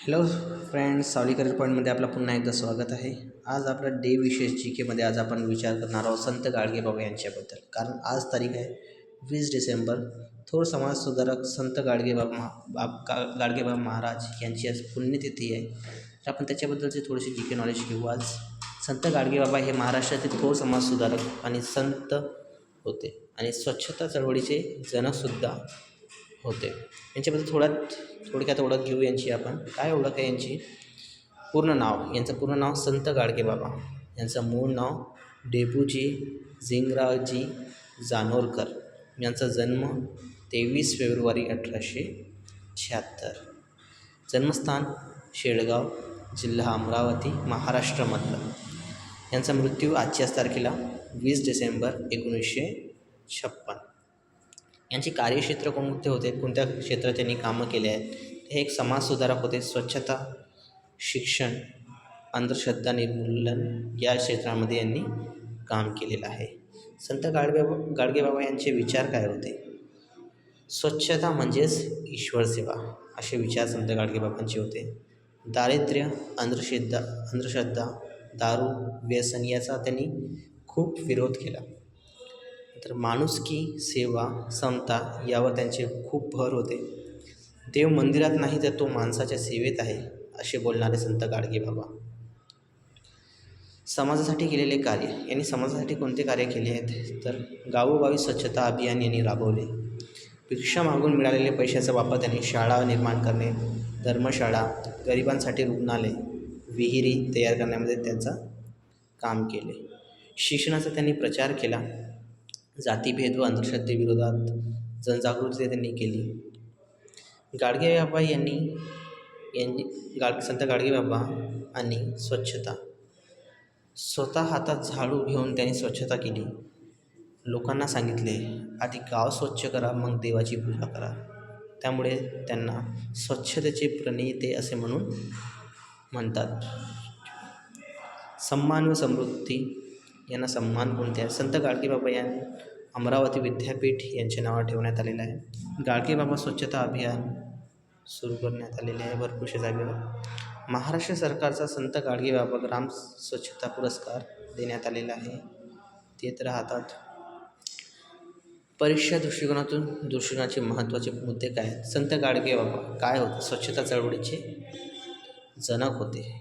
Hello friends Savli career पॉईंटमध्ये आपलं पुन्हा एकदा स्वागत आहे. आज आपला डे विशेष जी केमध्ये आज आपण विचार करणार आहोत संत गाडगेबाबा यांच्याबद्दल. कारण आज तारीख आहे वीस डिसेंबर. थोर समाजसुधारक संत गाडगेबाबा महा बाब गा गाडगेबाबा महाराज यांची आज पुण्यतिथी आहे. तर आपण त्याच्याबद्दलची थोडीशी जी के नॉलेज घेऊ. आज संत गाडगेबाबा हे महाराष्ट्रातील थोर समाजसुधारक आणि संत होते. आणि स्वच्छता चळवळीचे जनकसुद्धा होते. यांच्याबद्दल थोड्यात थोडक्यात ओळख घेऊ यांची आपण. काय ओळख आहे यांची? पूर्ण नाव. यांचं पूर्ण नाव संत गाडगेबाबा यांचं मूळ नाव डेबूजी झिंगराजी जानोरकर. यांचा जन्म तेवीस फेब्रुवारी अठराशे शहात्तर. जन्मस्थान शेळगाव जिल्हा अमरावती महाराष्ट्रामधलं. यांचा मृत्यू आजच्याच तारखेला वीस डिसेंबर एकोणीसशे छप्पन. यांचे कार्यक्षेत्र कोणते होते? कोणत्या क्षेत्रात त्यांनी कामं केले आहेत? हे एक समाजसुधारक होते. स्वच्छता शिक्षण अंधश्रद्धा निर्मूलन या क्षेत्रामध्ये यांनी काम केलेलं आहे. संत गाडगेबा गाडगेबाबा यांचे विचार काय होते? स्वच्छता म्हणजेच ईश्वर सेवा असे विचार संत गाडगेबाबांचे होते. दारिद्र्य अंधश्रद्धा अंधश्रद्धा दारू व्यसन याचा त्यांनी खूप विरोध केला. तर माणुसकी सेवा समता यावर त्यांचे खूप भर होते. देव मंदिरात नाही तर तो माणसाच्या सेवेत आहे असे बोलणारे संत गाडगेबाबा समाजासाठी केलेले कार्य यांनी समाजासाठी कोणते कार्य केले आहेत? तर गावोगावी स्वच्छता अभियान यांनी राबवले. भिक्षा मागून मिळालेल्या पैशाचा वापर त्यांनी शाळा निर्माण करणे धर्मशाळा गरिबांसाठी रुग्णालय विहिरी तयार करण्यामध्ये त्यांचा काम केले. शिक्षणाचा त्यांनी प्रचार केला. जातीभेद व अंधश्रद्धेविरोधात जनजागृती त्यांनी केली. गाडगे बाबा यांनी यांनी गाड संत गाडगे बाबा आणि स्वच्छता. स्वतः हातात झाडू घेऊन त्यांनी स्वच्छता केली. लोकांना सांगितले आधी गाव स्वच्छ करा मग देवाची पूजा करा. त्यामुळे त्यांना स्वच्छतेचे प्रणेते असे म्हणून म्हणतात. सम्मान व समृद्धी यांना सम्मान कोणते आहे? संत गाडगे बाबा यांनी अमरावती विद्यापीठ यांचे नाव ठेवण्यात आलेलं आहे. गाडगेबाबा स्वच्छता अभियान सुरू करण्यात आलेले आहे भरपूरशा जागेवर. महाराष्ट्र सरकारचा संत गाडगेबाबा ग्राम स्वच्छता पुरस्कार देण्यात आलेला आहे. ते तर राहतात. परीक्षा दृष्टिकोनातून दृष्टिकोनाचे महत्त्वाचे मुद्दे काय आहेत? संत गाडगेबाबा काय होते? स्वच्छता चळवळीचे जनक होते.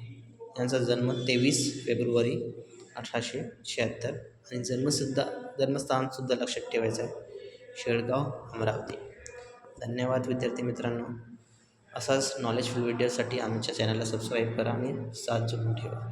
यांचा जन्म तेवीस फेब्रुवारी अठराशे शहात्तर आणि जन्मसुद्धा जन्मस्थानसुद्धा लक्षात ठेवायचं आहे. शेळगाव अमरावती. धन्यवाद विद्यार्थी मित्रांनो. असाच नॉलेजफुल व्हिडिओसाठी आमच्या चॅनलला सबस्क्राईब करा आणि साथ जोडून ठेवा.